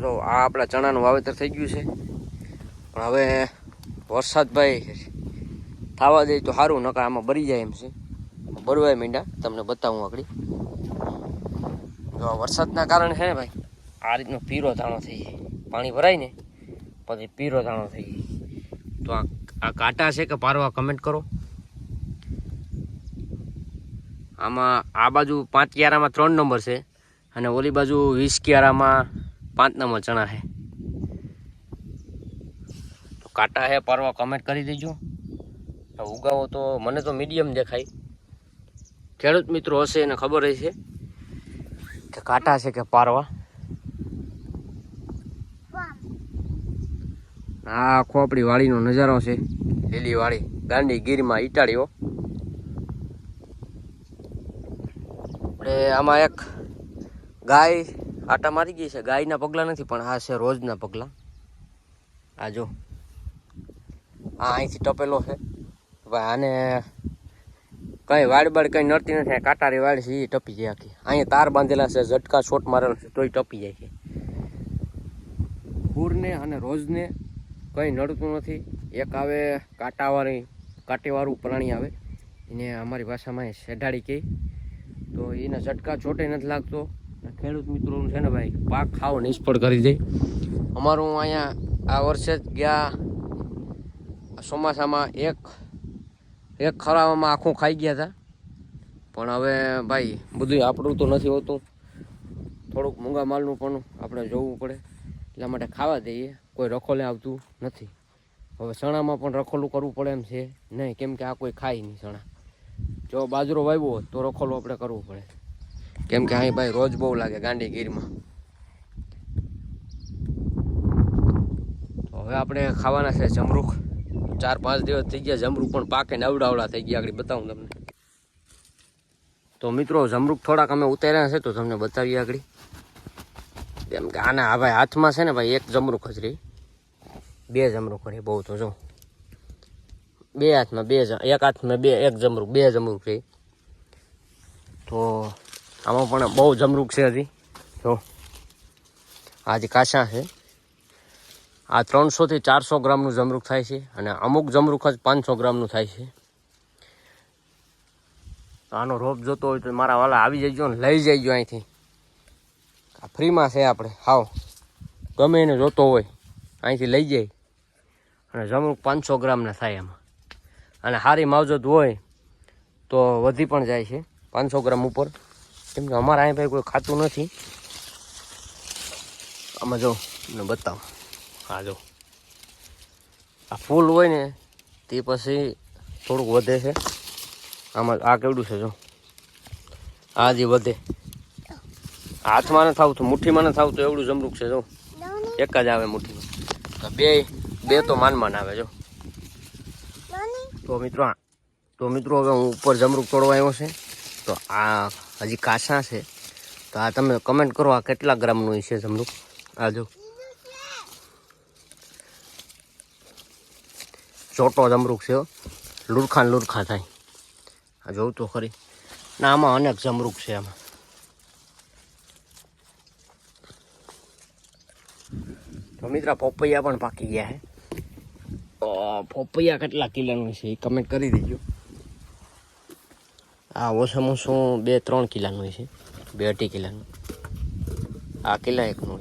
જો આ આપણા ચણાનું વાવેતર થઈ ગયું છે. પણ હવે વરસાદ ભાઈ થવા દે તો સારું નકા આમાં બરી જાય એમ છે. બરવાય મીંડા, તમને બતાવું આગળ. જો વરસાદના કારણે છે ને ભાઈ, આ રીતનો પીરો દાણો થઈ જાય પાણી ભરાય ને, પછી પીરો દાણો થઈ જાય તો આ આ કાંટા છે કે પારવા કમેન્ટ કરો. આમાં આ બાજુ પાંચ ક્યારામાં ત્રણ નંબર છે અને ઓલી બાજુ વીસ ક્યારામાં પાંચ નંબર ચણા છે. તો કાંટા છે, પારવા કમેન્ટ કરી દેજો. ઉગાવો તો મને તો મીડિયમ દેખાય. ખેડૂત મિત્રો હશે એને ખબર હશે કે કાંટા છે કે પારવા. આ ખોપડી વાળીનો નજારો છે, લીલી વાળી. ગાંડી ગીરમાં ઈટાળીઓ આપણે આમાં એક ગાય આટા મારી ગઈ છે. ગાયના પગલાં નથી, પણ હા છે રોજના પગલાં. આ જો. આ અહીંથી ટપેલો છે. આને કઈ વાડબાડ કઈ નડતી નથી કાંટારી વાડ છે એ ટપી જાય આખી. અહીંયા તાર બાંધેલા છે, ઝટકા છોટ મારેલો છે, તોય ટપી જાય છે. પૂરને અને રોજને કંઈ નડતું નથી. એક આવે કાંટાવાળી, કાંટીવાળું પ્રાણી આવે. એને અમારી ભાષામાં શેઢાડી કહે. તો એને ઝટકા છોટે નથી લાગતો. ખેડૂત મિત્રોનું છે ને ભાઈ, પાક ખાવ નિષ્ફળ કરી દે. અમારું અહીંયા આ વર્ષે જ ગયા ચોમાસામાં એક એક ખરાવામાં આખું ખાઈ ગયા હતા. પણ હવે ભાઈ બધું આપણું તો નથી હોતું. થોડુંક મૂંગા માલનું પણ આપણે જોવું પડે. એટલા માટે ખાવા દઈએ. કોઈ રખોલે આવતું નથી. હવે ચણામાં પણ રખોલું કરવું પડે એમ છે. નહીં, કેમ કે આ કોઈ ખાય નહીં ચણા. જો બાજરો વાવ્યો તો રખોલું આપણે કરવું પડે. કેમ કે અહીં ભાઈ રોજ બહુ લાગે ગાંડી ગીરમાં. હવે આપણે ખાવાના છે જમરૂખ ચાર પાંચ દિવસ થઈ ગયા જમરૂખ પણ પાકે ને અવડાવડા થઈ ગયા, આગળ બતાવું તમને. તો મિત્રો જમરૂખ થોડાક અમે ઉતાર્યા છે, તો તમને બતાવીએ આગળ. કેમ કે આના આ ભાઈ હાથમાં છે ને ભાઈ, એક જમરૂખ જ રહી. બે જમરૂખ રહી, બહુ તો જો. બે હાથમાં બે એક હાથમાં બે, એક જમરૂખ બે જમરૂખ રહી. તો આમાં પણ બહુ જમરૂખ છે હજી. જો. આ હજી કાચા છે, આ ત્રણસોથી ચારસો ગ્રામનું જમરૂખ થાય છે અને અમુક જમરૂખ જ પાંચસો ગ્રામનું થાય છે. આનો રોપ જોતો હોય તો મારા વાલા આવી જજો ને લઈ જઈજો અહીંથી. આ ફ્રીમાં છે આપણે. હાવ. ગમે એને જોતો હોય, અહીંથી લઈ જાય. અને જમરૂક પાંચસો ગ્રામના થાય એમાં અને સારી માવજત હોય તો વધી પણ જાય છે, પાંચસો ગ્રામ ઉપર. કેમ કે અમારા અહીં ભાઈ કોઈ ખાતું નથી. આમાં જો તમને બતાવો. હા જો. આ ફૂલ હોય ને તે પછી થોડુંક વધે છે. આમાં આ કેવડું છે જો. આ જે વધે. હાથમાં ન થાવ તો મુઠ્ઠીમાં ન થાવ તો એવડું જમરૂક છે જો. એક જ આવે મુઠ્ઠીમાં. તો બે બે તો માન માન આવે જો. તો મિત્રો તો મિત્રો હવે હું ઉપર જમરૂક તોડવા આવ્યો છે. તો આ હજી કાસા છે. તો આ તમે કમેન્ટ કરો, આ કેટલા ગ્રામનું છે જમરૂક આ જો. ચોટો જમરૂક છે લુરખાન લુરખા થાય. આ જોઉં તો ખરી. ના, આમાં અનેક જમરૂક છે આમાં. તો મિત્રા, પોપૈયા પણ પાકી ગયા તો પોપૈયા કેટલા કિલોનું છે એ કમેન્ટ કરી દેજો. આ ઓછામાં ઓછું બે ત્રણ કિલ્લાનું છે. બે અઢી કિલ્લાનું આ કિલ્લા એકનું